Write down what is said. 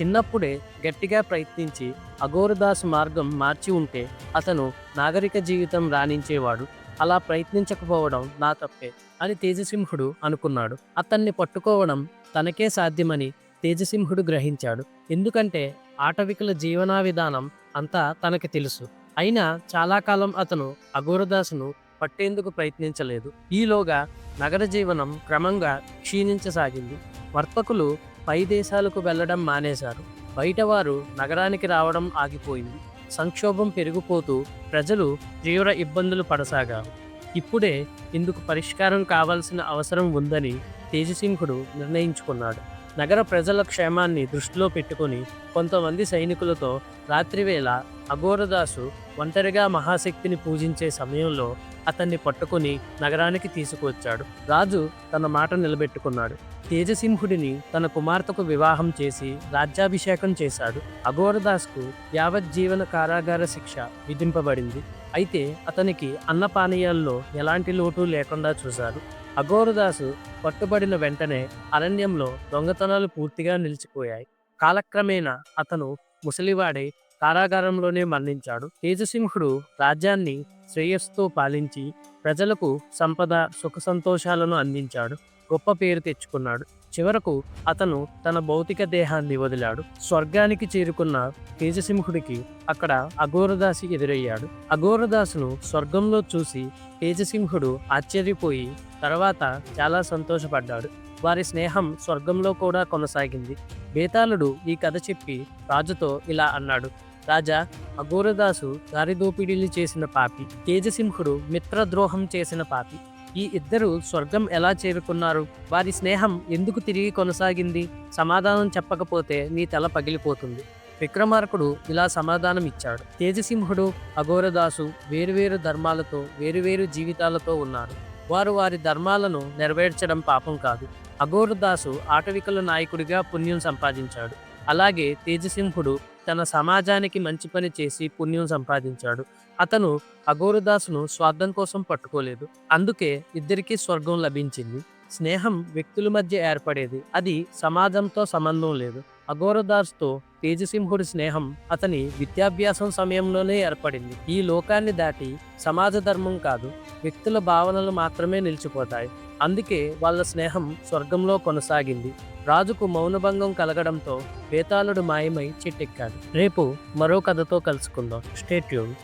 చిన్నప్పుడే గట్టిగా ప్రయత్నించి అఘోరదాసు మార్గం మార్చి ఉంటే అతను నాగరిక జీవితం రాణించేవాడు. అలా ప్రయత్నించకపోవడం నా తప్పే అని తేజసింహుడు అనుకున్నాడు. అతన్ని పట్టుకోవడం తనకే సాధ్యమని తేజసింహుడు గ్రహించాడు. ఎందుకంటే ఆటవికుల జీవనా విధానం అంతా తనకి తెలుసు. అయినా చాలా కాలం అతను అఘోరదాసును పట్టేందుకు ప్రయత్నించలేదు. ఈలోగా నగర జీవనం క్రమంగా క్షీణించసాగింది. వర్తకులు పై దేశాలకు వెళ్ళడం మానేశారు. బయటవారు నగరానికి రావడం ఆగిపోయింది. సంక్షోభం పెరిగిపోతూ ప్రజలు తీవ్ర ఇబ్బందులు పడసాగారు. ఇప్పుడే ఇందుకు పరిష్కారం కావాల్సిన అవసరం ఉందని తేజసింహుడు నిర్ణయించుకున్నాడు. నగర ప్రజల క్షేమాన్ని దృష్టిలో పెట్టుకుని కొంతమంది సైనికులతో రాత్రివేళ అఘోరదాసు ఒంటరిగా మహాశక్తిని పూజించే సమయంలో అతన్ని పట్టుకుని నగరానికి తీసుకువచ్చాడు. రాజు తన మాట నిలబెట్టుకున్నాడు. తేజసింహుడిని తన కుమార్తెకు వివాహం చేసి రాజ్యాభిషేకం చేశాడు. అఘోరదాస్కు యావజ్జీవన కారాగార శిక్ష విధింపబడింది. అయితే అతనికి అన్నపానీయాల్లో ఎలాంటి లోటు లేకుండా చూశారు అఘోరదాసు పట్టుబడిన వెంటనే అరణ్యంలో దొంగతనాలు పూర్తిగా నిలిచిపోయాయి. కాలక్రమేణా అతను ముసలివాడై కారాగారంలోనే మరణించాడు. తేజసింహుడు రాజ్యాన్ని శ్రేయస్సుతో పాలించి ప్రజలకు సంపద సుఖ సంతోషాలను అందించాడు. గొప్ప పేరు తెచ్చుకున్నాడు. చివరకు అతను తన భౌతిక దేహాన్ని వదిలాడు. స్వర్గానికి చేరుకున్న తేజసింహుడికి అక్కడ అఘోరదాసి ఎదురయ్యాడు. అఘోరదాసును స్వర్గంలో చూసి తేజసింహుడు ఆశ్చర్యపోయి తర్వాత చాలా సంతోషపడ్డాడు. వారి స్నేహం స్వర్గంలో కూడా కొనసాగింది. బేతాళుడు ఈ కథ చెప్పి రాజుతో ఇలా అన్నాడు. రాజా అఘోరదాసు దారిదోపిడీలు చేసిన పాపి. తేజసింహుడు మిత్రద్రోహం చేసిన పాపి. ఈ ఇద్దరు స్వర్గం ఎలా చేరుకున్నారు? వారి స్నేహం ఎందుకు తిరిగి కొనసాగింది? సమాధానం చెప్పకపోతే నీ తల పగిలిపోతుంది. విక్రమార్కుడు ఇలా సమాధానం ఇచ్చాడు తేజసింహుడు అఘోరదాసు వేరువేరు ధర్మాలతో వేరువేరు జీవితాలతో ఉన్నారు. వారు వారి ధర్మాలను నెరవేర్చడం పాపం కాదు. అఘోరదాసు ఆటవికల నాయకుడిగా పుణ్యం సంపాదించాడు. అలాగే తేజసింహుడు తన సమాజానికి మంచి పని చేసి పుణ్యం సంపాదించాడు. అతను అఘోరదాసును స్వార్థం కోసం పట్టుకోలేదు. అందుకే ఇద్దరికీ స్వర్గం లభించింది. స్నేహం వ్యక్తుల మధ్య ఏర్పడేది. అది సమాజంతో సంబంధం లేదు. అఘోరదాస్తో తేజసింహుడి స్నేహం అతని విద్యాభ్యాసం సమయంలోనే ఏర్పడింది. ఈ లోకాన్ని దాటి సమాజ ధర్మం కాదు. వ్యక్తుల భావనలు మాత్రమే నిలిచిపోతాయి. అందుకే వాళ్ళ స్నేహం స్వర్గంలో కొనసాగింది. రాజుకు మౌనభంగం కలగడంతో బేతాళుడు మాయమై చిట్టెక్కాడు. రేపు మరో కథతో కలుసుకుందాం. స్టేట్యూన్